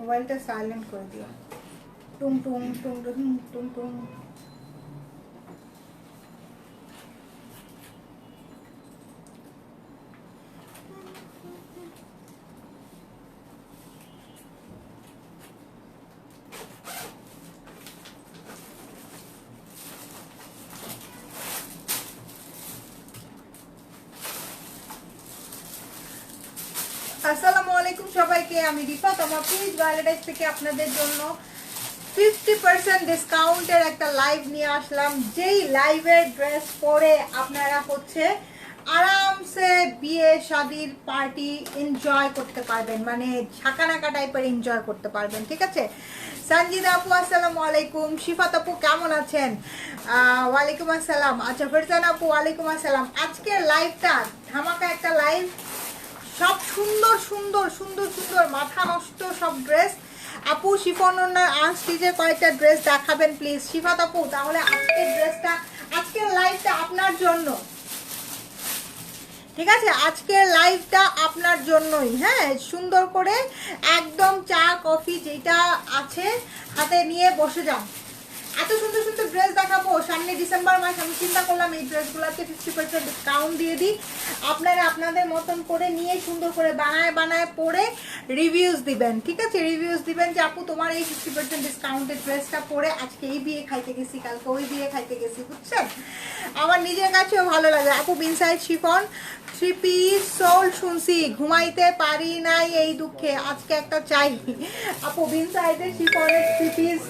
মোবাইলটা সাইলেন্ট করে দিও টুম টুম টুম টুম টুম টুম ভ্যালেন্টাইন্স থেকে আপনাদের জন্য ফিফটি পার্সেন্ট ডিসকাউন্টের একটা লাইভ নিয়ে আসলাম। যেই লাইভের ড্রেস পরে আপনারা হচ্ছে আরামসে বিয়ে, শাদির পার্টি এনজয় করতে পারবেন। মানে ঝাঁকানাকা টাইপের এনজয় করতে পারবেন, ঠিক আছে? সঞ্জিদা আপু, আসসালামু আলাইকুম। শিফাত আপু, কেমন আছেন? ওয়ালাইকুম আসসালাম। আচ্ছা ফেরজান আপু, ওয়ালাইকুম আসসালাম। আজকের লাইভটা ধামাকা একটা লাইভ সব সুন্দর সুন্দর সুন্দর সুন্দর। মাথা নষ্ট সব ড্রেস আপু, শিফন আনস্টিচের কয়েকটা ড্রেস দেখাবেন প্লিজ শিফাত আপু, তাহলে আজকের ড্রেসটা আজকের লাইভটা আপনার জন্য। ঠিক আছে? আজকের লাইভটা আপনার জন্যই হ্যাঁ? সুন্দর করে একদম চা, কফি, যেটা আছে, হাতে নিয়ে বসে যান। এত সুন্দর সুন্দর ড্রেস দেখাবো। সামনে ডিসেম্বর মাস, আমি চিন্তা করলাম এই ড্রেসগুলোতে ফিফটি পার্সেন্ট ডিসকাউন্ট দিয়ে দিই। আপনারা আপনাদের মতন করে নিয়ে সুন্দর করে বানায় বানায় পরে রিভিউজ দিবেন, ঠিক আছে? রিভিউজ দিবেন যে, আপু, তোমার এই ফিফটি পার্সেন্ট ডিসকাউন্টের ড্রেসটা পরে আজকে এই বিয়ে খাইতে গেছি, কালকে ওই বিয়ে খাইতে গেছি, বুঝছেন? আমার নিজের কাছেও ভালো লাগে। আপু, বিনসাইড শিফন থ্রি পিস সোল শুনছি, ঘুমাইতে পারি নাই এই দুঃখে, আজকে একটা চাই। আপু, বিনসাইডের শিফনের থ্রি পিস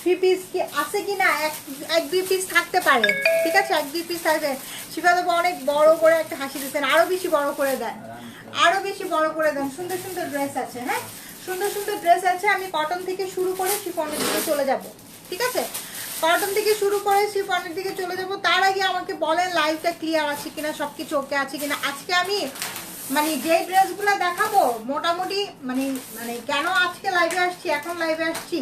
থ্রি পিস কি আছে কি না এক এক, দুই পিস থাকতে পারে। ঠিক আছে? এক, দুই পিস থাকবে শিবাদেব অনেক বড় করে একটা হাসি দিচ্ছেন, আরও বেশি বড় করে দেন। আরও বেশি বড় করে দেন। সুন্দর সুন্দর ড্রেস আছে হ্যাঁ? সুন্দর সুন্দর ড্রেস আছে। আমি কটন থেকে শুরু করে শিফনের দিকে চলে যাব। ঠিক আছে? কটন থেকে শুরু করে শিফনের দিকে চলে যাব। তার আগে আমাকে বলেন লাইফটা ক্লিয়ার আছে কিনা সব কিছু ওকে আছে কিনা। আজকে আমি মানে যে ড্রেসগুলো দেখাবো, মোটামুটি মানে মানে কেন আজকে লাইভে আসছি, এখন লাইভে আসছি,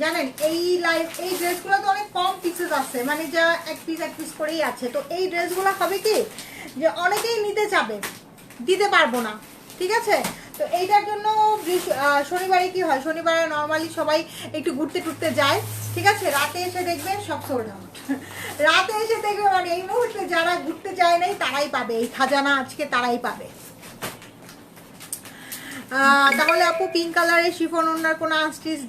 জানেন, এই লাইভ এই ড্রেসগুলো তো অনেক কম পিসেস আছে মানে যা এক পিস এক পিস করেই আছে। তো এই ড্রেসগুলো হবে কি, যে অনেকেই নিতে যাবে দিতে পারব না, ঠিক আছে? তো এইটার জন্য শনিবারে কি হয়, শনিবারে নর্মালি সবাই একটু ঘুরতে টুরতে যায়, ঠিক আছে? রাতে এসে দেখবেন সব সোল্ড আউট রাতে এসে দেখবে মানে এই মুহূর্তে যারা ঘুরতে যায় নাই, তারাই পাবে, এই খাজানা আজকে তারাই পাবে। তাহলে আপু পিঙ্ক কালারের শিফন ওনার কোনো আস্টিস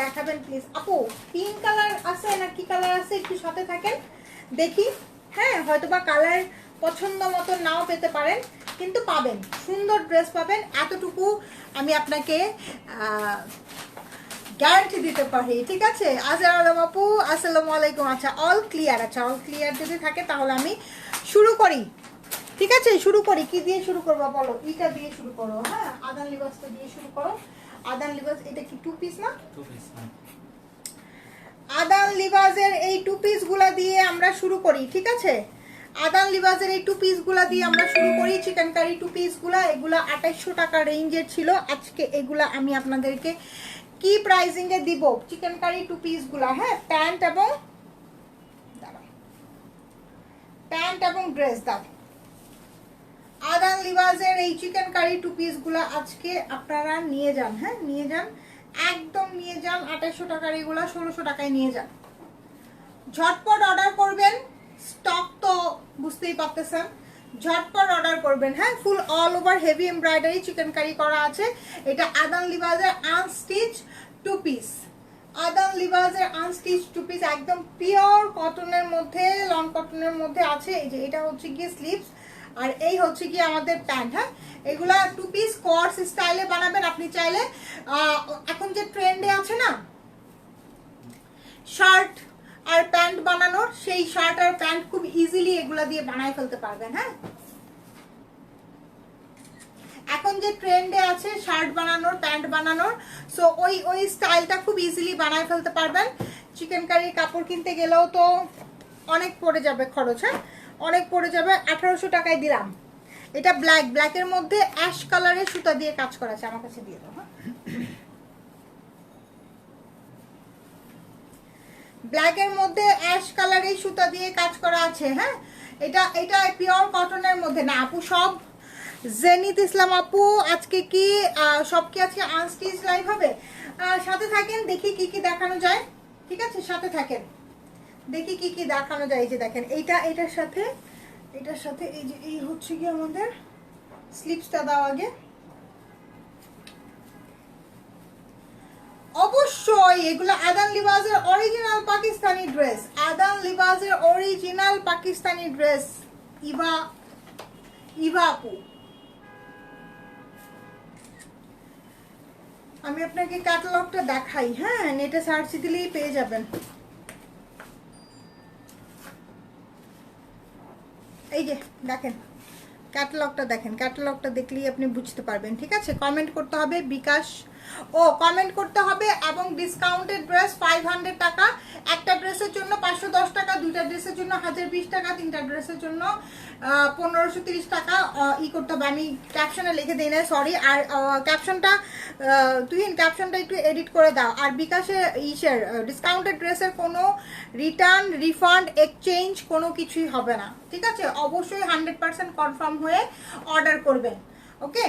দেখাবেন প্লিজ আপু পিঙ্ক কালার আছে না কি কালার আছে? একটু সাথে থাকেন, দেখি। হ্যাঁ হয়তো বা কালার পছন্দ মতো নাও পেতে পারেন, কিন্তু পাবেন। সুন্দর ড্রেস পাবেন। এতটুকু আমি আপনাকে গ্যারান্টি দিতে পারি, ঠিক আছে? আজহার আলম আপু, আসসালামু আলাইকুম। আচ্ছা অল ক্লিয়ার আচ্ছা অল ক্লিয়ার যদি থাকে, তাহলে আমি শুরু করি। ঠিক আছে শুরু করি। কি দিয়ে শুরু করব বলো? ইটা দিয়ে শুরু করো হ্যাঁ? আদান লিবাসটা দিয়ে শুরু করো। আদান লিবাস এটা কি টু পিস না? আদান লিবাজের এই টু পিসগুলা দিয়ে আমরা শুরু করি ঠিক আছে? আদান লিবাজের এই টু পিসগুলা দিয়ে আমরা শুরু করি। চিকেন কারি টু পিসগুলা এগুলা আঠাইশশো টাকা রেঞ্জের ছিল। আজকে এগুলা আমি আপনাদেরকে কি প্রাইসিং এ দিব? চিকেন কারি টু পিসগুলা হ্যাঁ? প্যান্ট এবং। প্যান্ট এবং ড্রেস দাও আদান লিবাজের এই চিকেন কারি টু পিসগুলো আজকে আপনারা নিয়ে যান হ্যাঁ? নিয়ে যান। একদম নিয়ে যান আঠাশশো টাকার এগুলো, ষোলোশো টাকায় নিয়ে যান। ঝটপট অর্ডার করবেন। স্টক তো বুঝতেই পারতেছেন। ঝটপট অর্ডার করবেন হ্যাঁ? Full all over heavy embroidery chikankari করা আছে। এটা আদান লিবাজের আনস্টিচ টু পিস আদান লিবাজের আনস্টিচ টু পিস একদম পিওর কটনের মধ্যে লং কটনের মধ্যে আছে। এই যে, এটা হচ্ছে গিয়ে স্লিভস আর এই হচ্ছে কি আমাদের প্যান্ট হ্যাঁ? এগুলা টু পিস কোয়ার্স স্টাইলে বানাবেন। আপনি চাইলে এখন যে ট্রেন্ডে আছে না শার্ট আর প্যান্ট বানানোর, সেই শার্ট আর প্যান্ট খুব ইজিলি এগুলা দিয়ে বানায় ফেলতে পারবেন হ্যাঁ? এখন যে ট্রেন্ডে আছে শার্ট বানানোর, প্যান্ট বানানোর সো ওই ওই স্টাইলটা খুব ইজিলি বানায় ফেলতে পারবেন। চিকেন কারির কাপড় কিনতে গেলেও তো অনেক পড়ে যাবে খরচ হ্যাঁ? অনেক পড়ে যাবে, আঠারোশো টাকায় দিলাম। এটা ব্ল্যাক ব্ল্যাকের মধ্যে অ্যাশ কালারের সুতা দিয়ে কাজ করা আছে, আমার কাছে দিয়ে দাও ব্ল্যাকের মধ্যে অ্যাশ কালারের সুতা দিয়ে কাজ করা আছে হ্যাঁ। এটা এটা পিওর কটনের মধ্যে। না, আপু, সব জেনিত ইসলাম আপু, আজকে কি সব কি আজকে আনস্টিচ লাইভ হবে? সাথে থাকেন, দেখি কি কি দেখানো যায়। ঠিক আছে, সাথে থাকেন। দেখি কি কি দেখানো যায় এই যে দেখেন, এইটা এটার সাথে এটার সাথে এই যে, এই হচ্ছে কি আমাদের স্লিপসটা দাও আগে। অবশ্যই এগুলো আদান লিবাজের অরিজিনাল পাকিস্তানি ড্রেস আদান লিবাজের original Pakistani dress Eva Eva আমি আপনাকে ক্যাটালগটা দেখাই হ্যাঁ নেটে সার্চ দিলেই পেয়ে যাবেন। এই যে, দেখেন ক্যাটালগটা দেখেন ক্যাটালগটা দেখলেই আপনি বুঝতে পারবেন, ঠিক আছে? কমেন্ট করতে হবে বিকাশ ও কমেন্ট করতে হবে এবং ডিসকাউন্টেড ড্রেস ফাইভ হান্ড্রেড টাকা। একটা ড্রেসের জন্য পাঁচশো দশ টাকা, দুইটা ড্রেসের জন্য হাজার বিশ টাকা, তিনটা ড্রেসের জন্য পনেরোশো তিরিশ টাকা। ই করতে হবে। আমি ক্যাপশনে লিখে দিই না সরি আর ক্যাপশনটা তুই ক্যাপশনটা একটু এডিট করে দাও। আর বিকাশে ইসের ডিসকাউন্টেড ড্রেসের কোনো রিটার্ন রিফান্ড এক্সচেঞ্জ কোনো কিছুই হবে না। ঠিক আছে? অবশ্যই হান্ড্রেড পার্সেন্ট কনফার্ম হয়ে অর্ডার করবেন। ওকে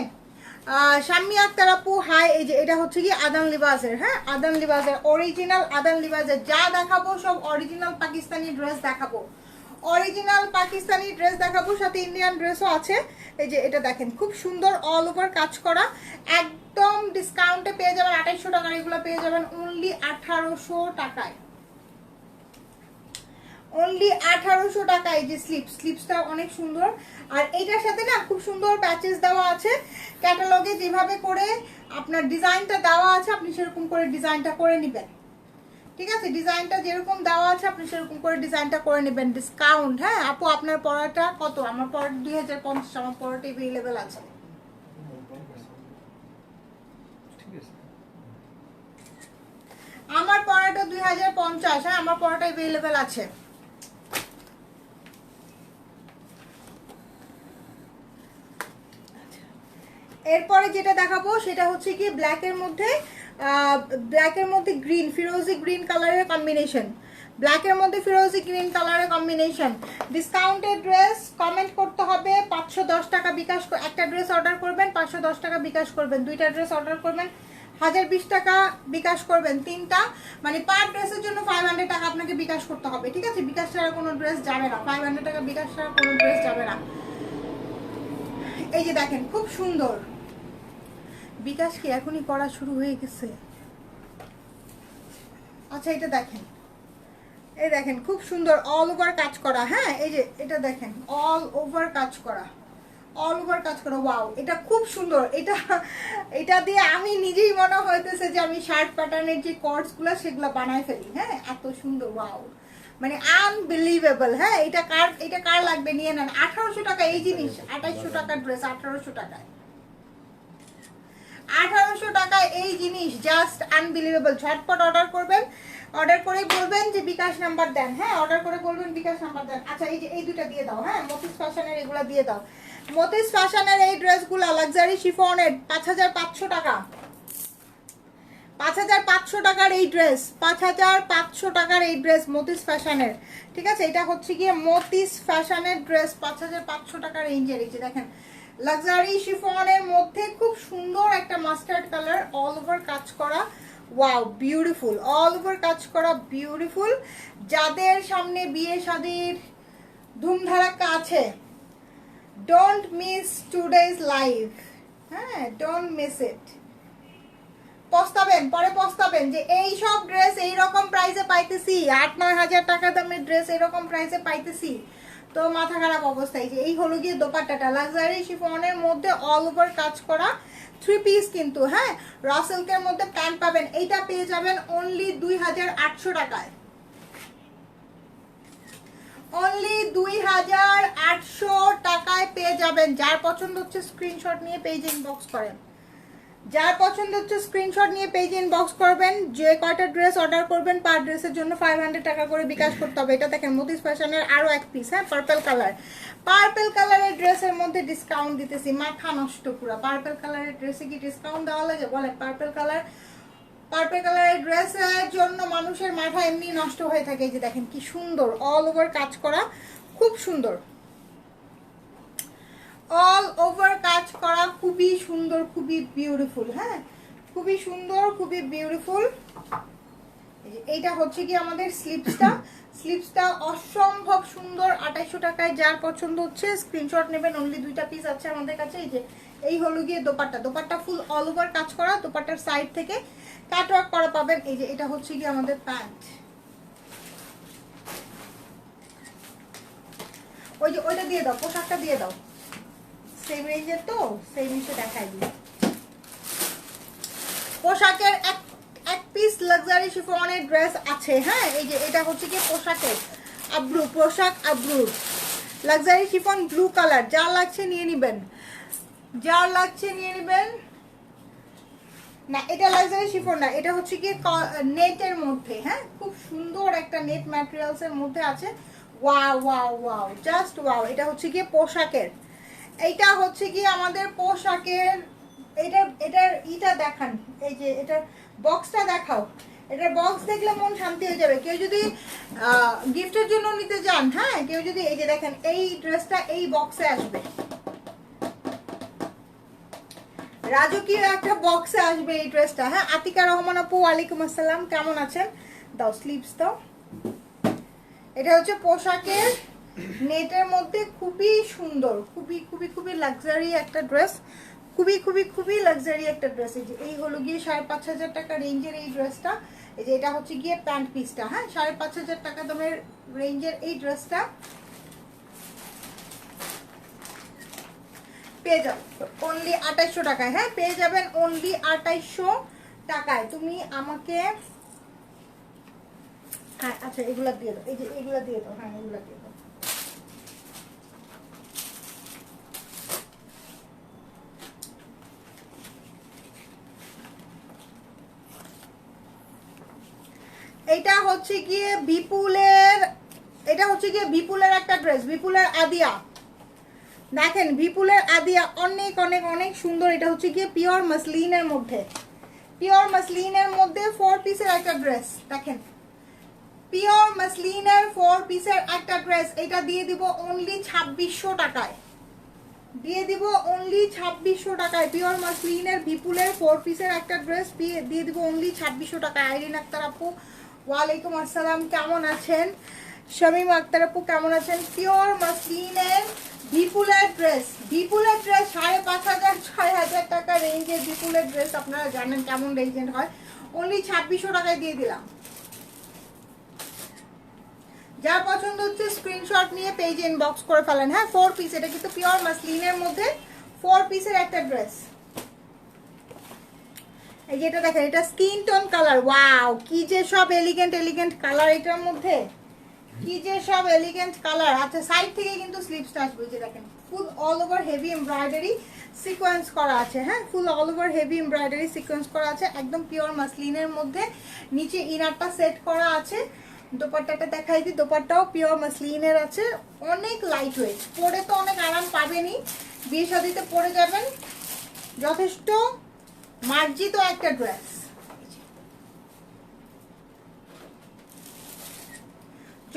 শাম্মী আক্তার আপু, হাই, এই যে এটা হচ্ছে কি আদান লিবাজের হ্যাঁ? আদান লিবাজের অরিজিনাল আদান লিবাজের যা দেখাবো, সব অরিজিনাল পাকিস্তানি ড্রেস দেখাবো। অরিজিনাল পাকিস্তানি ড্রেস দেখাবো, সাথে ইন্ডিয়ান ড্রেসও আছে। এই যে এটা দেখেন, খুব সুন্দর অল ওভার কাজ করা। একদম ডিসকাউন্টে পেয়ে যাবেন, আঠাইশশো টাকার এগুলো পেয়ে যাবেন অনলি আঠারোশো টাকায়। অনলি আঠারোশো টাকা এই যে স্লিপ স্লিপসটা অনেক সুন্দর। আর এইটার সাথে না খুব সুন্দর প্যাচেস দেওয়া আছে। ক্যাটালগে যেভাবে করে আপনার ডিজাইনটা দেওয়া আছে, আপনি সেরকম করে ডিজাইনটা করে নেবেন। ঠিক আছে? ডিজাইনটা যেরকম দেওয়া আছে, আপনি সেরকম করে ডিজাইনটা করে নেবেন। ডিসকাউন্ট হ্যাঁ? আপু, আপনার পড়াটা কত? আমার পড়াটা দুই হাজার পঞ্চাশ, আমার পড়াটা এভেলেবেল আছে। আমার পড়াটা দুই হাজার পঞ্চাশ হ্যাঁ? আমার পড়াটা এভেলেবেল আছে। এরপরে যেটা দেখাবো সেটা হচ্ছে কি ব্ল্যাকের মধ্যে ব্ল্যাকের মধ্যে গ্রিন ফিরোজি গ্রিন কালারের কম্বিনেশন ব্ল্যাকের মধ্যে ফিরোজি গ্রিন কালারের কম্বিনেশন ডিসকাউন্টেড ড্রেস কমেন্ট করতে হবে, পাঁচশো দশ টাকা বিকাশ একটা ড্রেস অর্ডার করবেন, পাঁচশো দশ টাকা বিকাশ করবেন। দুইটা ড্রেস অর্ডার করবেন, হাজার বিশ টাকা বিকাশ করবেন। তিনটা মানে পার ড্রেসের জন্য ফাইভ হান্ড্রেড টাকা আপনাকে বিকাশ করতে হবে, ঠিক আছে? বিকাশ ছাড়া কোনো ড্রেস যাবে না। ফাইভ হান্ড্রেড টাকা বিকাশ ছাড়া কোনো ড্রেস যাবে না। এই যে দেখেন, খুব সুন্দর। বিকাশ কি এখনই করা শুরু হয়ে গেছে? আচ্ছা এটা দেখেন। এই দেখেন, খুব সুন্দর অল ওভার কাজ করা হ্যাঁ? এই যে, এটা দেখেন অল ওভার কাজ করা। অল ওভার কাজ করা ওয়াও এটা খুব সুন্দর। এটা এটা দিয়ে আমি নিজেই মনে হইতেছে যে আমি শার্ট প্যাটার্নের যে কর্ডসগুলো সেগুলো বানায় ফেলি হ্যাঁ? এত সুন্দর ওয়াও মানে আনবিলিভেবল হ্যাঁ? এটা কার এটা কার লাগবে? নিয়ে নেন। আঠারোশো টাকা, এই জিনিস, আঠাইশশো টাকার ড্রেস আঠারোশো টাকায়। আঠারোশো টাকা এই জিনিস জাস্ট আনবিলিভেবল ঝটপট অর্ডার করবেন। অর্ডার করে বলবেন যে বিকাশ নাম্বার দেন। হ্যাঁ অর্ডার করে বলবেন বিকাশ নাম্বার দেন। আচ্ছা এই যে, এই দুটো দিয়ে দাও। হ্যাঁ মতিস ফ্যাশনের এগুলো দিয়ে দাও। মতিস ফ্যাশনের এই ড্রেসগুলো লাক্সারি শিফনের পাঁচ হাজার পাঁচশো টাকা। পাঁচ হাজার পাঁচশো টাকার এই ড্রেস পাঁচ হাজার পাঁচশো টাকার এই ড্রেস মতিস ফ্যাশনের ঠিক আছে? এটা হচ্ছে গিয়ে মতিস ফ্যাশনের ড্রেস পাঁচ হাজার পাঁচশো টাকার রেঞ্জের এই যে দেখেন লাক্সারি শিফনের মধ্যে খুব সুন্দর একটা মাস্টার্ড কালার অল ওভার কাজ করা। ওয়াও বিউটিফুল অল ওভার কাজ করা বিউটিফুল যাদের সামনে বিয়ে শাদির ধুমধারাক্কা আছে ডোন্ট মিস টুডেজ লাইভ হ্যাঁ ডোন্ট মিস ইট পস্তাবেন, পরে পস্তাবেন যে এই সব ড্রেস এই রকম প্রাইসে পাইতেছি। আট, নয় হাজার টাকা দামের ড্রেস এরকম প্রাইসে পাইতেছি। তো মাথা খারাপ অবস্থায় যে, এই হলো গিয়ে দোপাট্টাটা। লাক্সারি শিফনের মধ্যে অল ওভার কাজ করা থ্রি পিস কিন্তু হ্যাঁ? রাসেলকের মধ্যে প্যান্ট পাবেন, এইটা পেয়ে যাবেন অনলি দুই হাজার আটশো টাকায়। অনলি দুই হাজার আটশো টাকায় পেয়ে যাবেন। যার পছন্দ হচ্ছে স্ক্রিনশট নিয়ে পেজ ইনবক্স করেন। যার পছন্দ হচ্ছে স্ক্রিনশট নিয়ে পেজ ইনবক্স করবেন, যে কয়টা ড্রেস অর্ডার করবেন পার ড্রেসের জন্য ফাইভ হান্ড্রেড টাকা করে বিকাশ করতে হবে। এটা দেখেন মতিস ফ্যাশনের আরও এক পিস হ্যাঁ পার্পেল কালার পার্পেল কালারের ড্রেসের মধ্যে ডিসকাউন্ট দিতেছি, মাথা নষ্ট পুরো। পার্পেল কালারের ড্রেসে কি ডিসকাউন্ট দেওয়া লাগে? বলেন পার্পেল কালার পার্পেল কালারের ড্রেসের জন্য মানুষের মাথা এমনি নষ্ট হয়ে থাকে। যে দেখেন, কি সুন্দর অল ওভার কাজ করা, খুব সুন্দর। অল ওভার কাজ করা খুবই সুন্দর খুবই বিউটিফুল হ্যাঁ? খুবই সুন্দর খুবই বিউটিফুল এইটা হচ্ছে কি আমাদের স্লিপসটা স্লিপসটা অসম্ভব সুন্দর আঠাইশো টাকায় যার পছন্দ হচ্ছে স্ক্রিনশট নেবেন অনলি দুইটা পিস আছে আমাদের কাছে। এই যে এই হলো গিয়ে dupatta. Dupatta full all over কাজ করা দোপাট্টার সাইড থেকে কাটওয়ার্ক করা পাবেন। এই যে এটা হচ্ছে কি আমাদের প্যান্ট ওই যে ওইটা দিয়ে দাও পোশাকটা দিয়ে দাও। সেম রেঞ্জের তো সেম হিসেবে দেখাই দিই। পোশাকের এক এক পিস লাক্সারি শিফনের ড্রেস আছে হ্যাঁ? এই যে, এটা হচ্ছে কি পোশাকের? আব্রু, পোশাক আব্রু। লাক্সারি শিফন ব্লু কালার যা লাগছে নিয়ে নেবেন। যা লাগছে নিয়ে নেবেন। না, এটা লাক্সারি শিফন না, এটা হচ্ছে কি নেটের মধ্যে হ্যাঁ? খুব সুন্দর একটা নেট ম্যাটেরিয়ালস এর মধ্যে আছে। Wow wow wow just wow এটা হচ্ছে কি পোশাকের। এইটা হচ্ছে কি আমাদের পোশাকের, এটা, এটার ইটা দেখান। এই যে, এটার বক্সটা দেখাও। এটার বক্স দেখলে মন শান্তি হয়ে যাবে। কেউ যদি গিফটের জন্য নিতে যান হ্যাঁ? কেউ যদি, এই যে দেখেন, এই ড্রেসটা এই বক্সে আসবে। রাজকীয় একটা বক্সে আসবে এই ড্রেসটা হ্যাঁ? আতিকা রহমান আপু, ওয়ালাইকুম আসসালাম। কেমন আছেন? দাও স্লিপস দাও। এটা হচ্ছে পোশাকের নেটের মধ্যে খুবই সুন্দর, খুবই খুবই খুবই লাক্সারি একটা ড্রেস খুবই খুবই খুবই লাক্সারি একটা ড্রেস এই যে, এই হলো গিয়ে সাড়ে পাঁচ হাজার টাকা রেঞ্জের এই ড্রেসটা এই যে, এটা হচ্ছে গিয়ে প্যান্ট পিসটা হ্যাঁ? সাড়ে পাঁচ হাজার টাকা দামের রেঞ্জের এই ড্রেসটা পেয়ে যাবেন অনলি আঠাইশশো টাকায় হ্যাঁ? পেয়ে যাবেন অনলি আঠাইশশো টাকায়। তুমি আমাকে হ্যাঁ আচ্ছা এগুলা দিয়ে দাও, এই যে, এগুলা দিয়ে দাও হ্যাঁ এগুলা দিয়ে এটা হচ্ছে গিয়ে বিপুলের, এটা হচ্ছে গিয়ে বিপুলের একটা ড্রেস বিপুলের আদিয়া। দেখেন, বিপুলের আদিয়া অনেক অনেক অনেক সুন্দর। এটা হচ্ছে গিয়ে পিওর মাসলিনের মধ্যে। পিওর মাসলিনের মধ্যে ফোর পিসের একটা ড্রেস দেখেন। পিওর মাসলিনের ফোর পিসের একটা ড্রেস এটা দিয়ে দিব অনলি ছাব্বিশশো টাকায়। দিয়ে দিব অনলি ছাব্বিশশো টাকায়। পিওর মাসলিনের বিপুলের ফোর পিসের একটা ড্রেস দিয়ে দিব অনলি ছাব্বিশশো টাকায়। আইরিন আক্তার আপু ওয়ালাইকুম আসসালাম, কেমন আছেন? শামীম আক্তার আপু, কেমন আছেন? পিওর মাসলিনের বিপুলের ড্রেস বিপুলের ড্রেস, সাড়ে পাঁচ হাজার, ছয় হাজার টাকা রেঞ্জের বিপুলের ড্রেস। আপনারা জানেন কেমন রেঞ্জের হয়। অনলি ছাব্বিশশো টাকায় দিয়ে দিলাম। যা পছন্দ হচ্ছে স্ক্রিনশট নিয়ে পেজ ইনবক্স করে ফেলেন। হ্যাঁ ফোর পিস এটা কিন্তু পিওর মাসলিনের মধ্যে ফোর পিসের একটা ড্রেস এটা দেখেন, এটা স্কিন টোন কালার ওয়াও কি যে সব এলিগেন্ট এলিগেন্ট কালার এটার মধ্যে। কি যে সব এলিগেন্ট কালার আচ্ছা সাইড থেকে কিন্তু স্লিপসটা আসবে যে দেখেন full all over heavy embroidery sequence করা আছে হ্যাঁ? Full all over heavy embroidery sequence করা আছে, একদম পিওর মাসলিনের মধ্যে। নিচে ইনারটা সেট করা আছে। দোপাট্টাটা দেখাই দিই দোপাট্টাও পিওর মাসলিনের আছে। অনেক লাইট ওয়েট পরে তো অনেক আরাম পাবেনই। বিয়ে শাদিতে পরে যাবেন। যথেষ্ট মার্জিত একটা ড্রেস।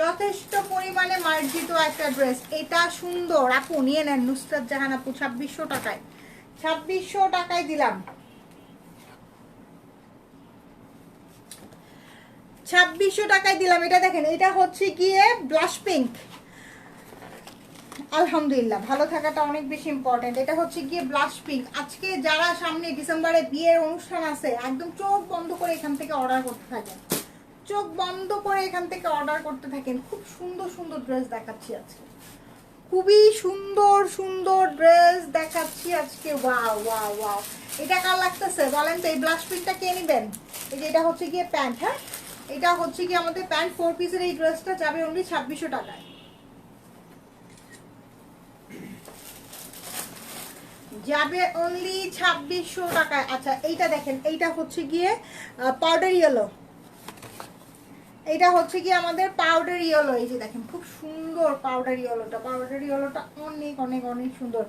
যথেষ্ট পরিমাণে মার্জিত একটা ড্রেস। এটা সুন্দর। আপু, নিয়ে নেন নুসরাত জাহান আপু, ছাব্বিশশো টাকায়। ছাব্বিশশো টাকায় দিলাম। ছাব্বিশশো টাকায় দিলাম। এটা দেখেন, এটা হচ্ছে গিয়ে ব্লাশ পিঙ্ক আলহামদুলিল্লাহ, ভালো থাকাটা অনেক বেশি ইম্পর্টেন্ট এটা হচ্ছে গিয়ে ব্লাশ পিঙ্ক আজকে যারা সামনে ডিসেম্বরে বিয়ের অনুষ্ঠান আছে, একদম চোখ বন্ধ করে এখান থেকে অর্ডার করতে থাকেন। চোখ বন্ধ করে এখান থেকে অর্ডার করতে থাকেন। খুব সুন্দর সুন্দর ড্রেস দেখাচ্ছি আজকে। খুবই সুন্দর সুন্দর ড্রেস দেখাচ্ছি আজকে। এটা কার লাগতেছে? বলেন তো, এই ব্লাশ পিঙ্কটা কে নেবেন? এই যে এটা হচ্ছে গিয়ে প্যান্ট হ্যাঁ? এটা হচ্ছে কি আমাদের প্যান্ট ফোর পিসের এই ড্রেসটা যাবে অনলি ছাব্বিশশো টাকায়। যাবে অনলি ছাব্বিশশো টাকায়। আচ্ছা এইটা দেখেন, এইটা হচ্ছে গিয়ে পাউডার ইয়েলো এটা হচ্ছে কি আমাদের পাউডার ইয়েলো এই যে দেখেন, খুব সুন্দর পাউডার ইয়েলোটা পাউডার ইয়েলোটা অনেক অনেক অনেক সুন্দর।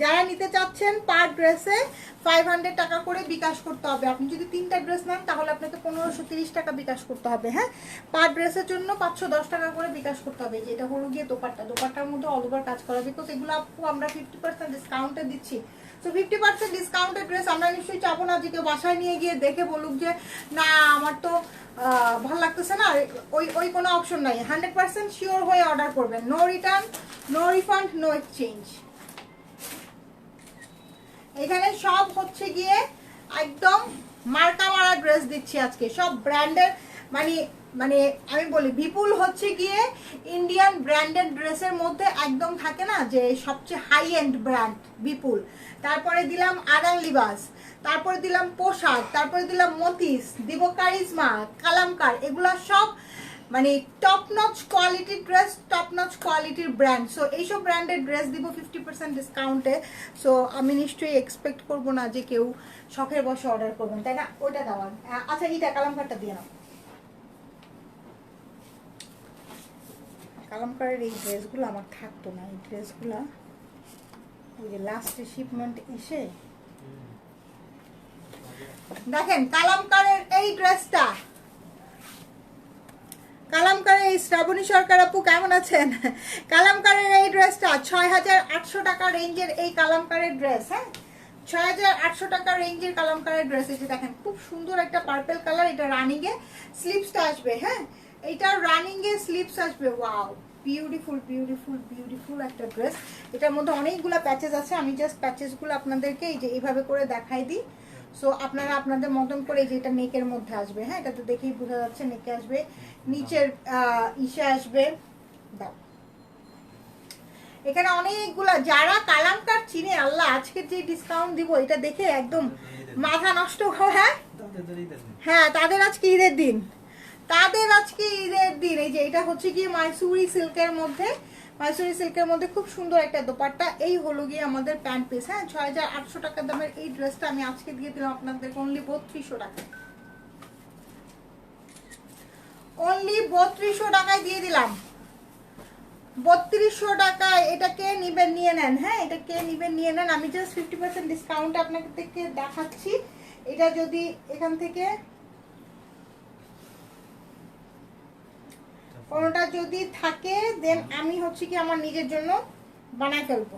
যারা নিতে চাচ্ছেন পার ড্রেসে ফাইভ হান্ড্রেড টাকা করে বিকাশ করতে হবে। আপনি যদি তিনটা ড্রেস নেন, তাহলে আপনাকে পনেরোশো তিরিশ টাকা বিকাশ করতে হবে হ্যাঁ? পার ড্রেসের জন্য পাঁচশো দশ টাকা করে বিকাশ করতে হবে। যেটা হলো গিয়ে দোপাট্টা। দোপাট্টার মধ্যে অল ওভার কাজ করা। বিকজ এগুলো আপু, আমরা ফিফটি পার্সেন্ট ডিসকাউন্টে দিচ্ছি। তো ফিফটি পার্সেন্ট ডিসকাউন্টের ড্রেস আমরা নিশ্চয়ই চাবো না যে কেউ বাসায় নিয়ে গিয়ে দেখে বলুক যে, না, আমার তো ভালো লাগতেছে না। ওই ওই কোনো অপশন নাই। হান্ড্রেড পার্সেন্ট শিওর হয়ে অর্ডার করবেন। No return no refund no exchange এখানে সব হচ্ছে গিয়ে একদম মার্কা মারা ড্রেস দিচ্ছি আজকে। সব ব্র্যান্ডের মানে মানে আমি বলি, বিপুল হচ্ছে গিয়ে ইন্ডিয়ান ব্র্যান্ডেড ড্রেসের মধ্যে একদম থাকে না যে সবচেয়ে হাই এন্ড ব্র্যান্ড বিপুল। তারপরে দিলাম আদান লিবাস, তারপরে দিলাম পোশাক, তারপরে দিলাম মতিস, দিব কারিজমা, কালামকার, এগুলা সব মানে টপ নচ কোয়ালিটির ড্রেস টপ নচ কোয়ালিটির ব্র্যান্ড সো এইসব ব্র্যান্ডের ড্রেস দিব ফিফটি পার্সেন্ট ডিসকাউন্টে সো আমি নিশ্চয়ই এক্সপেক্ট করব না যে কেউ শখের বসে অর্ডার করবেন, তাই না? ওইটা দেওয়ার আচ্ছা এইটা কালামকারটা দিয়ে নাও। কালামকারের এই ড্রেসগুলো আমার থাকতো না। এই ড্রেসগুলো ওই যে লাস্টে শিপমেন্ট এসে দেখেন কালামকারের এই ড্রেসটা। কালামকারের এই শ্রাবণী সরকার আপু কেমন আছেন? কালামকারের এই ড্রেসটা ছয় হাজার আটশো টাকা রেঞ্জের এই কালামকারের ড্রেস হ্যাঁ? ছয় হাজার আটশো টাকা রেঞ্জের কালামকারের ড্রেস। যে দেখেন, খুব সুন্দর একটা পার্পেল কালার এটা রানিং এ স্লিপসটা আসবে হ্যাঁ? এটা রানিং এ স্লিপস আসবে ওয়াও বিউটিফুল বিউটিফুল বিউটিফুল একটা ড্রেস এটার মধ্যে অনেকগুলো প্যাচেস আছে আমি জাস্ট প্যাচেসগুলো আপনাদেরকে এই যে এইভাবে করে দেখাই দিই। সো আপনারা আপনাদের মতন করে যে এটা নেকের মধ্যে আসবে হ্যাঁ এটা তো দেখেই বোঝা যাচ্ছে নেকে আসবে। নিচের ইসে আসবে। দাও। এখানে অনেকগুলা যারা কালামকার চিনে আল্লাহ আজকে যে ডিসকাউন্ট দিব এটা দেখে একদম মাথা নষ্ট হয়? হ্যাঁ। হ্যাঁ তাদের আজকে ঈদের দিন। তাদের আজকে ঈদের দিন, এই যে এটা হচ্ছে গিয়ে মাইসুরি সিল্কের মধ্যে মাইসুরি সিল্কের মধ্যে খুব সুন্দর একটা দোপাট্টা। এই হলো গিয়ে আমাদের প্যান্ট পিস হ্যাঁ? ছয় হাজার আটশো টাকা দামের এই ড্রেসটা আমি আজকে দিয়ে দিলাম আপনাদের অনলি বত্রিশশো টাকা অনলি বত্রিশশো টাকায় দিয়ে দিলাম। বত্রিশশো টাকায় এটা কে নিবেন নিয়ে নেন হ্যাঁ? এটা কে নিবেন নিয়ে নেন। আমি জাস্ট ফিফটি পার্সেন্ট ডিসকাউন্ট আপনাকে দেখাচ্ছি। এটা যদি এখান থেকে কোনোটা যদি থাকে দেন আমি হচ্ছে কি আমার নিজের জন্য বানায় ফেলব।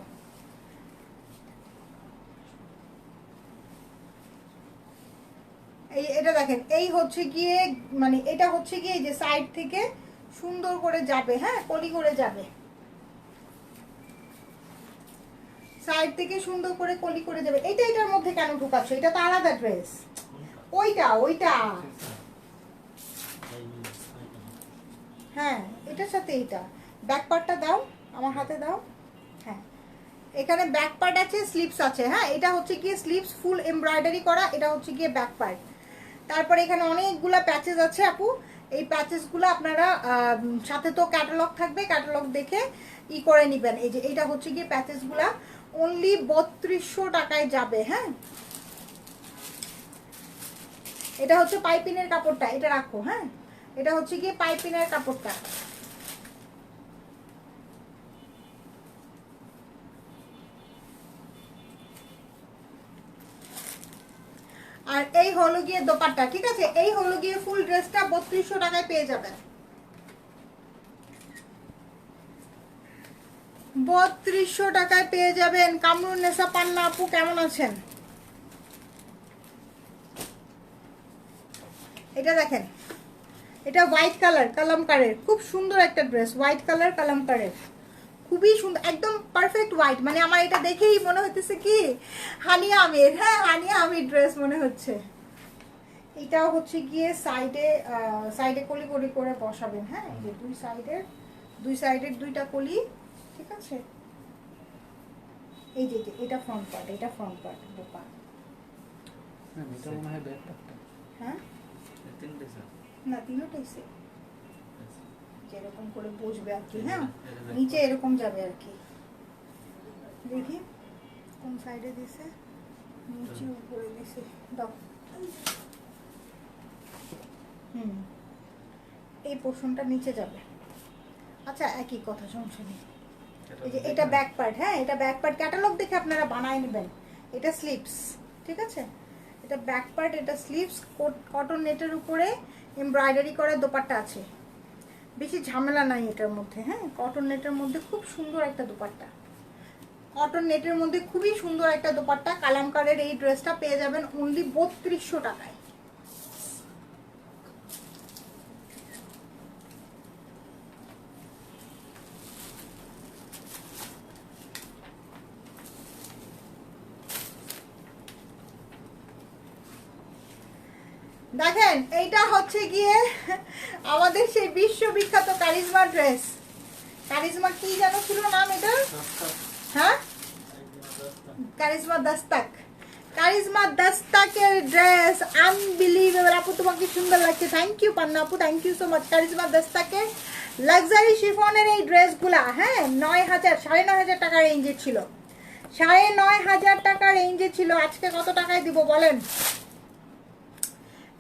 এই, এটা দেখেন, এই হচ্ছে গিয়ে মানে এটা হচ্ছে গিয়ে যে সাইড থেকে সুন্দর করে যাবে হ্যাঁ কলি করে যাবে। সাইড থেকে সুন্দর করে কলি করে যাবে। এটা এটার মধ্যে কেন ঢুকাচ্ছ? এটা তো আলাদা ড্রেস ওইটা ওইটা। হ্যাঁ এটার সাথে এইটা। ব্যাক পার্টটা দাও, আমার হাতে দাও। হ্যাঁ। এখানে ব্যাক পার্ট আছে স্লিপস আছে। হ্যাঁ এটা হচ্ছে গিয়ে স্লিপস ফুল এমব্রয়ডারি করা, এটা হচ্ছে গিয়ে ব্যাক পার্ট তারপরে এখানে অনেকগুলো প্যাচেস আছে, আপু। এই প্যাচেসগুলো আপনারা সাথে তো ক্যাটালগ থাকবে ক্যাটালগ দেখে ই করে নেবেন। এই যে, এইটা হচ্ছে গিয়ে প্যাচেসগুলা অনলি বত্রিশশো টাকায় যাবে হ্যাঁ। এটা হচ্ছে পাইপিনের কাপড়টা, এটা রাখো হ্যাঁ। এটা হচ্ছে গিয়ে পাইপিনের কাপড়টা। আর এই হলো গিয়ে দোপাট্টা, ঠিক আছে? এই হলো গিয়ে ফুল ড্রেসটা বত্রিশশো টাকায় পেয়ে যাবেন। বত্রিশশো টাকায় পেয়ে যাবেন। কামরুন নেশা পান্না আপু, কেমন আছেন? এটা দেখেন এটা হোয়াইট কালার কালামকারের। খুব সুন্দর একটা ড্রেস হোয়াইট কালার কালামকারের। খুবই সুন্দর একদম পারফেক্ট হোয়াইট মানে আমার এটা দেখেই মনে হচ্ছে কি হানিয়া আমির হ্যাঁ হানিয়া আমির ড্রেস মনে হচ্ছে। এটাও হচ্ছে গিয়ে সাইডে সাইডে কলি কলি করে বসাবেন হ্যাঁ? এই যে দুই সাইডের দুই সাইডের দুইটা কলি ঠিক আছে? এই যে এটা ফ্রন্ট পার্ট এটা ফ্রন্ট পার্ট বোপা হ্যাঁ, এটা মনে হয় ব্যাক পার্টটা। হ্যাঁ? এই তিনটে স্যার। না তিনোটাই সে যেরকম করে বসবে আর কি হ্যাঁ? নিচে এরকম যাবে আর কি। দেখি কোন সাইডে দিছে? নিচে উপরে দিছে। দাও। হুম। এই পোর্শনটা নিচে যাবে। আচ্ছা একই কথা সমস্যা নেই এই যে এটা ব্যাক পার্ট হ্যাঁ? এটা ব্যাক পার্ট ক্যাটালগ দেখে আপনারা বানায় নেবেন। এটা স্লিপস ঠিক আছে? এটা ব্যাক পার্ট এটা স্লিভস কটন নেটের উপরে এমব্রয়ডারি করা দোপাট্টা আছে। বেশি ঝামেলা নাই এটার মধ্যে হ্যাঁ? কটন নেটের মধ্যে খুব সুন্দর একটা দোপাট্টা। কটন নেটের মধ্যে খুবই সুন্দর একটা দোপাট্টা, কালামকারের এই ড্রেসটা পেয়ে যাবেন অনলি বত্রিশশো টাকায়। দেখেন, এইটা হচ্ছে গিয়ে আমাদের সেই বিশ্ববিখ্যাত কারিজমা ড্রেস। কারিজমা কি যেন ছিল নাম এটা? হ্যাঁ? কারিজমা দাস্তাক। কারিজমা দাস্তাকের ড্রেস আনবিলিভেবল আপু তোমাকে সুন্দর লাগছে। থ্যাংক ইউ পান্না আপু thank you so much Charizma দাস্তাকের luxury শিফনের এই ড্রেসগুলা হ্যাঁ নয় হাজার, সাড়ে নয় হাজার টাকা রেঞ্জের ছিল। সাড়ে নয় হাজার টাকা রেঞ্জে ছিল। আজকে কত টাকায় দিব বলেন?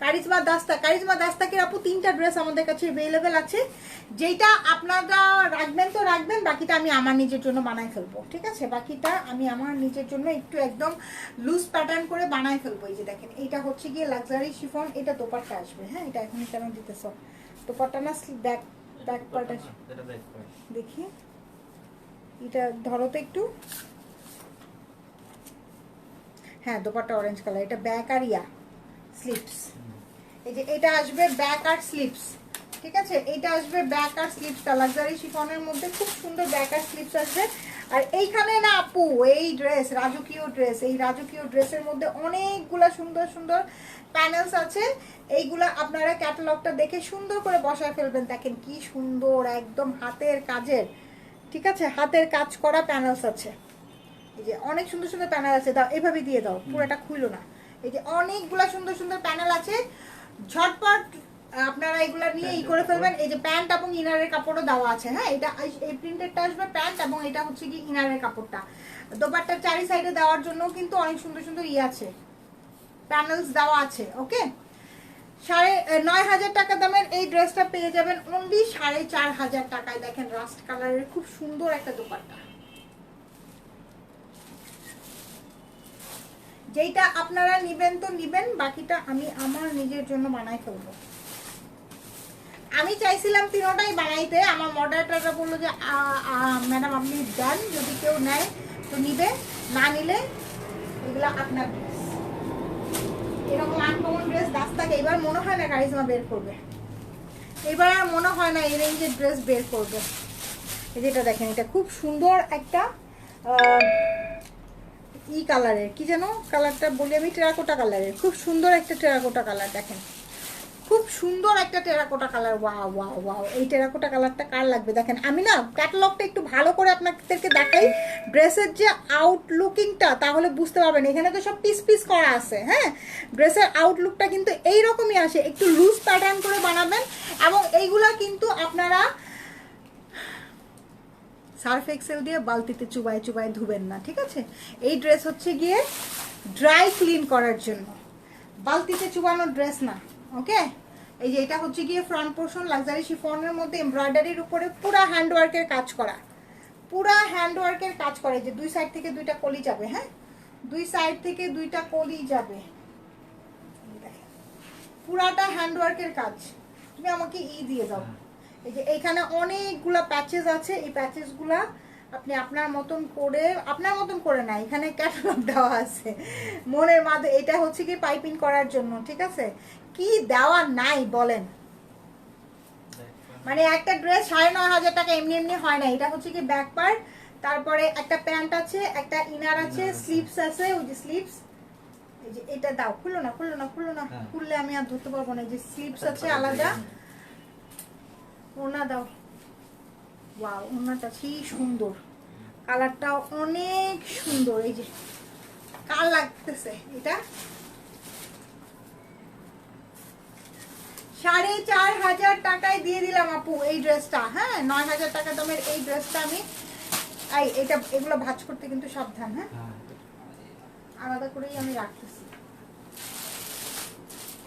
কারিজমা দাস্তা। কারিজমা দাস্তাকের আপু তিনটা ড্রেস আমাদের কাছে অ্যাভেলেবেল আছে। যেটা আপনারা রাখবেন তো রাখবেন বাকিটা আমি আমার নিজের জন্য বানাই ফেলব ঠিক আছে? বাকিটা আমি আমার নিজের জন্য একটু একদম লুজ প্যাটার্ন করে বানাই ফেলব। এই যে দেখেন এটা হচ্ছে গিয়ে লাক্সারি শিফন এটা দোপাট্টা আসবে। হ্যাঁ এটা এখন কেন দিতেছ? দোপাট্টা না ব্যাক ব্যাক পার্ট আসবে। দেখি। এটা ধরো তো একটু। হ্যাঁ দোপাট্টা অরেঞ্জ কালার এটা ব্যাক আর ইয়া স্লিপস এই যে এটা আসবে ব্যাক আর স্লিপস ঠিক আছে? এটা আসবে ব্যাক আর স্লিপসটা লাক্সারি শিফনের মধ্যে খুব সুন্দর ব্যাক আর স্লিপস আসবে। আর এইখানে না আপু, এই ড্রেস রাজকীয় ড্রেস এই রাজকীয় ড্রেসের মধ্যে অনেকগুলা সুন্দর সুন্দর প্যানেলস আছে। এইগুলা আপনারা ক্যাটালগটা দেখে সুন্দর করে বসায় ফেলবেন। দেখেন কি সুন্দর, একদম হাতের কাজের, ঠিক আছে? হাতের কাজ করা প্যানেলস আছে। এই যে অনেক সুন্দর সুন্দর প্যানেল আছে। দাও, এভাবে দিয়ে দাও, পুরোটা খুইলো না। এই যে অনেকগুলা সুন্দর সুন্দর প্যানেল আছে। ঝটপট আপনারা এগুলা নিয়ে ই করে ফেলবেন। এই যে প্যান্ট এবং ইনারের কাপড়ও দেওয়া আছে হ্যাঁ? এটা এই প্রিন্টেডটা আসবে প্যান্ট এবং এটা হচ্ছে কি ইনারের কাপড়টা। দোপাট্টার চারি সাইডে দেওয়ার জন্য কিন্তু অনেক সুন্দর সুন্দর ই আছে। প্যানেলস দেওয়া আছে ওকে? সাড়ে নয় হাজার টাকা দামের এই ড্রেসটা পেয়ে যাবেন অনলি সাড়ে চার হাজার টাকায়। দেখেন রাস্ট কালারের খুব সুন্দর একটা দোপাট্টা। যেইটা আপনারা নিবেন তো নিবেন, বাকিটা আমি আমার নিজের জন্য বানাই ফেলব। আমি চাইছিলাম তিনোটাই বানাইতে, আমার মডারেটাররা বলল যে ম্যাডাম আপনি দেন, যদি কেউ নেয় তো নিবে, না নিলে এগুলো আপনার ড্রেস এরকম আনকমন ড্রেস রাস্তাকে এবার মনে হয় না কারিজমা বের করবে। এবার আর মনে হয় না এই রেঞ্জের ড্রেস বের করবে। যেটা দেখেন, এটা খুব সুন্দর একটা ই কালারের, কি যেন কালারটা বলি আমি? টেরাকোটা কালারের। খুব সুন্দর একটা টেরাকোটা কালার দেখেন। খুব সুন্দর একটা terracotta colour. Wow wow wow. এই টেরাকোটা কালারটা কার লাগবে? দেখেন, আমি না ক্যাটালগটা একটু ভালো করে আপনাদেরকে দেখাই। ড্রেসের যে আউটলুকিংটা তাহলে বুঝতে পারবেন। এখানে তো সব পিস পিস করা আছে হ্যাঁ? ড্রেসের আউটলুকটা কিন্তু এই রকমই আসে। একটু লুজ প্যাটার্ন করে বানাবেন। এবং এইগুলা কিন্তু আপনারা সার্ফ এক্সেল দিয়ে বালতিতে চুবাই চুবাই ধুবেন না, ঠিক আছে? এই ড্রেস হচ্ছে গিয়ে ড্রাই ক্লিন করার জন্য। বালতিতে চুবানোর ড্রেস না ওকে এই যে এটা হচ্ছে গিয়ে ফ্রন্ট পোর্শন লাক্সারি শিফনের মধ্যে এমব্রয়ডারির উপরে পুরা হ্যান্ডওয়ার্কের কাজ করা। পুরা হ্যান্ডওয়ার্কের কাজ করে যে দুই সাইড থেকে দুইটা কলি যাবে হ্যাঁ? দুই সাইড থেকে দুইটা কলি যাবে। পুরাটা হ্যান্ডওয়ার্কের কাজ। তুমি আমাকে ই দিয়ে দাও। এই যে এখানে অনেকগুলা প্যাচেস আছে এই প্যাচেসগুলা আপনি আপনার মতন করে আপনার মতন করে না এখানে ক্যাটালগ দেওয়া আছে। মনের মাঝে এটা হচ্ছে কি পাইপিং করার জন্য ঠিক আছে? কি দেওয়া নাই বলেন। মানে একটা ড্রেস সাড়ে নয় হাজার টাকা এমনি এমনি হয় না এটা হচ্ছে কি ব্যাক পার্ট তারপরে একটা প্যান্ট আছে একটা ইনার আছে স্লিপস আছে। ওই যে স্লিপস এই যে এটা দাও খুললো না খুললো না খুললো না হ্যাঁ। খুললে আমি আর ধরতে পারব না এই যে স্লিপস আছে আলাদা। ওনা দাও। ওয়াও ওনাটা সেই সুন্দর। কালারটাও অনেক সুন্দর এই যে কার লাগতেছে এটা? সাড়ে চার হাজার টাকায় দিয়ে দিলাম আপু এই ড্রেসটা। হ্যাঁ নয় হাজার টাকা দামের এই ড্রেসটা আমি এই এটা এগুলো ভাঁজ করতে কিন্তু সাবধান হ্যাঁ? হ্যাঁ আলাদা করেই আমি রাখতেছি।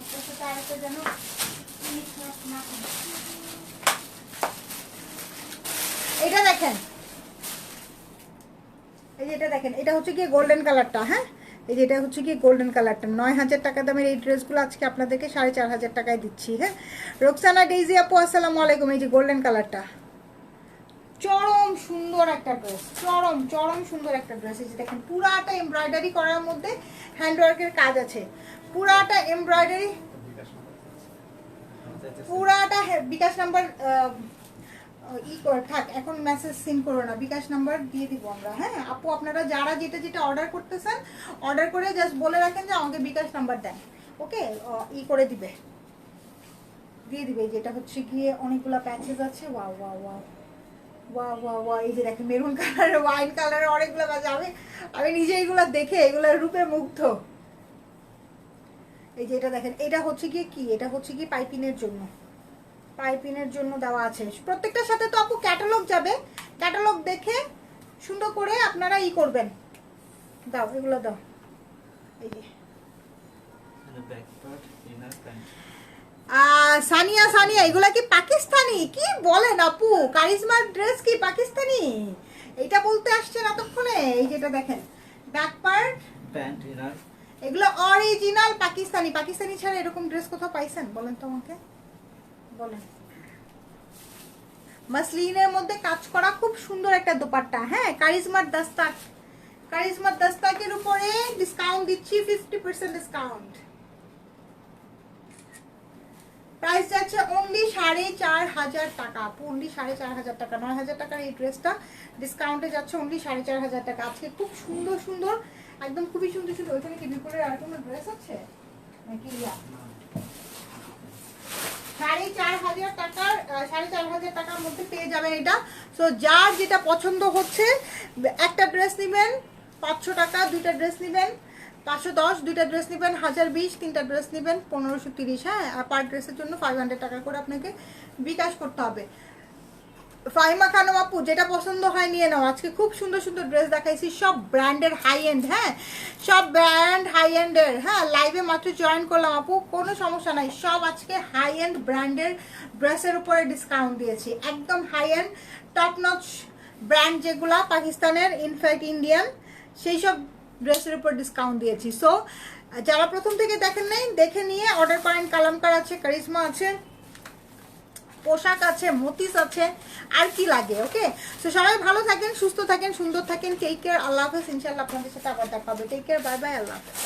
একটার সাথে আরেকটা যেন না হয়। এটা দেখেন। এই যে এটা দেখেন, এটা হচ্ছে কি গোল্ডেন কালারটা হ্যাঁ? এই যে এটা হচ্ছে কি গোল্ডেন কালারটা নয় হাজার টাকা দামের এই ড্রেসগুলো আজকে আপনাদেরকে সাড়ে চার হাজার টাকায় দিচ্ছি হ্যাঁ? রোকসানা, ডেইজি আপু, আসসালামু আলাইকুম। এই যে গোল্ডেন কালারটা চরম সুন্দর একটা ড্রেস চরম চরম সুন্দর একটা ড্রেস এই যে দেখেন, পুরাটা এমব্রয়ডারি করার মধ্যে হ্যান্ডওয়ার্কের কাজ আছে। পুরাটা এমব্রয়ডারি পুরাটা বিকাশ নাম্বার ই করে, থাক, এখন মেসেজ সিন করো না, বিকাশ নাম্বার দিয়ে দিব আমরা হ্যাঁ? আপু, আপনারা যারা যেটা যেটা অর্ডার করতেছেন অর্ডার করে জাস্ট বলে রাখেন যে আমাকে বিকাশ নাম্বার দেন ওকে ই করে দিবে। দিয়ে দিবে যেটা হচ্ছে গিয়ে অনেকগুলা প্যাচেস আছে ওয়া ওয়া ওয়া ওয়া ওয়া ওয়া এই যে দেখেন মেরুন কালারের ওয়াইন কালারের অনেকগুলো প্যাচ আমি আমি নিজে এগুলো দেখে এগুলোর রূপে মুগ্ধ। এই যে এটা দেখেন, এটা হচ্ছে গিয়ে কি? এটা হচ্ছে কি পাইপিনের জন্য। পাইপিনের জন্য দেওয়া আছে। প্রত্যেকটার সাথে তো আপু ক্যাটালগ যাবে। ক্যাটালগ দেখে সুন্দর করে আপনারা ই করবেন। দাও এগুলো দাও। এই যে। সানিয়া সানিয়া এগুলা কি পাকিস্তানি? কি বলেন আপু? কারিজমার ড্রেস কি পাকিস্তানি? এটা বলতে আসছেন এতক্ষণে এই যেটা দেখেন। ব্যাক পার্ট প্যান্ট এগুলো অরিজিনাল পাকিস্তানি। পাকিস্তানি ছাড়া এরকম ড্রেস কোথাও পাইছেন? বলেন তো আমাকে। মাসলিনের মধ্যে কাজ করা খুব সুন্দর একটা দোপাট্টা হ্যাঁ কারিজমার কারিজমার দাস্তাকের উপরে ডিসকাউন্ট দিচ্ছি ফিফটি পার্সেন্ট ডিসকাউন্ট প্রাইস যাচ্ছে অনলি সাড়ে চার হাজার টাকা অনলি সাড়ে চার হাজার টাকা। নয় হাজার টাকার এই ড্রেসটা ডিসকাউন্টে যাচ্ছে অনলি সাড়ে চার হাজার টাকা। আজকে খুব সুন্দর সুন্দর, একদম খুবই সুন্দর সুন্দর। ওইখানে কি বিপুলের আর কোনো ড্রেস আছে? নাকি ইয়া? সাড়ে চার হাজার সাড়ে চার হাজার টাকার মধ্যে পেয়ে সো যার যেটা পছন্দ হচ্ছে, একটা ড্রেস নেবেন, পাঁচশো টাকা, দুইটা ড্রেস নেবেন, পাঁচশো দশ, দুইটা ড্রেস নেবেন, হাজার বিশ, তিনটা ড্রেস নেবেন, পনেরোশো তিরিশ হ্যাঁ? পার ড্রেসের জন্য ফাইভ হান্ড্রেড টাকা করে আপনাকে বিকাশ করতে হবে। ফাহিমা খানম আপু, যেটা পছন্দ হয় নিয়ে নাও। আজকে খুব সুন্দর সুন্দর ড্রেস দেখাইছি, সব ব্র্যান্ডের হাই এন্ড হ্যাঁ? সব ব্র্যান্ড হাই এন্ডের হ্যাঁ? লাইভে মাত্র জয়েন করলাম আপু, কোনো সমস্যা নাই। সব আজকে হাই এন্ড ব্র্যান্ডের ড্রেসের উপরে ডিসকাউন্ট দিয়েছি। একদম high end top notch brand যেগুলা পাকিস্তানের ইনফ্যাক্ট ইন্ডিয়ান সেই সব ড্রেসের উপর ডিসকাউন্ট দিয়েছি। সো যারা প্রথম থেকে দেখেন নাই, দেখে নিয়ে অর্ডার করেন। কালামকার আছে কারিজমা আছে। পোশাক আছে, মতিস আছে, আর কি লাগে ওকে তো সবাই ভালো থাকেন, সুস্থ থাকেন, সুন্দর থাকেন টেক কেয়ার আল্লাহ হাফেজ ইনশাল্লাহ আপনাদের সাথে আবার দেখা হবে। টেক কেয়ার বাই বাই আল্লাহ হাফেজ।